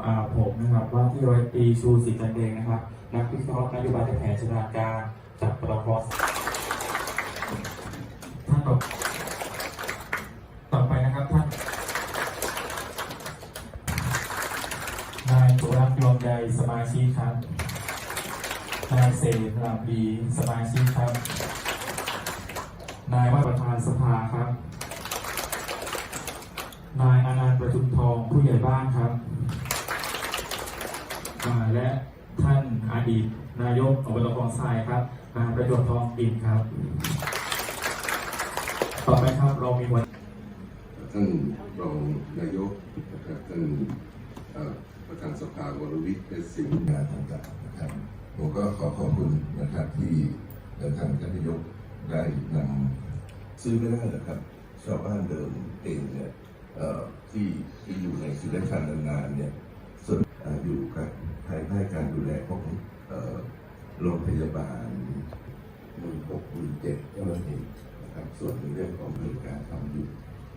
อาผมนะครับว่าที่ร้อยตีชูศรีจันเดงนะครับนักวิเคราะห์นโยบายและแผนชนาการจากปตทท่านต่อต่อไปนะครับท่านนายจุรักษ์ยอมใยสมาชิกครับนายเสนลำดีสมาชิกครับ นายว่าประธานสภาครับ นายอานันต์ประชุมทองผู้ใหญ่บ้านครับ และท่านอดีตนายกอบตคลองทรายครับนายประจวบทองกินครับ ต่อไปครับเรามีวันท่านรองนายกนะครับท่านประธานสภาวรวิทย์เพชรสิงงานต่างๆนะครับผมก็ขอขอบคุณนะครับที่ทางท่านนายกได้นำซื้อไม่ได้หรอครับชาวบ้านเดิมเองเนี่ยที่ที่อยู่ในสุราษฎร์นานๆเนี่ย โรงพยาบาลหมื่นหกหมื่นเจ็ดเจ้าหน้าที่นะครับส่วนในเรื่องของเรื่องการทำอยู่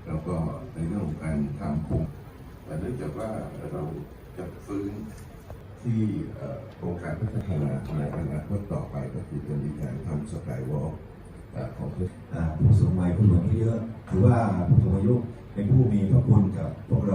แล้วก็ในเรื่องของการทำโครงแต่เนื่องจากว่าเราจะฟื้นที่โครงการพัฒนาในอนาคตต่อไปก็คือจะมีการทำสกายวอล์กของผู้สูงวัยผู้สูงอายุเยอะถือว่าผู้สูงอายุเป็นผู้มีพระคุณกับพวกเรา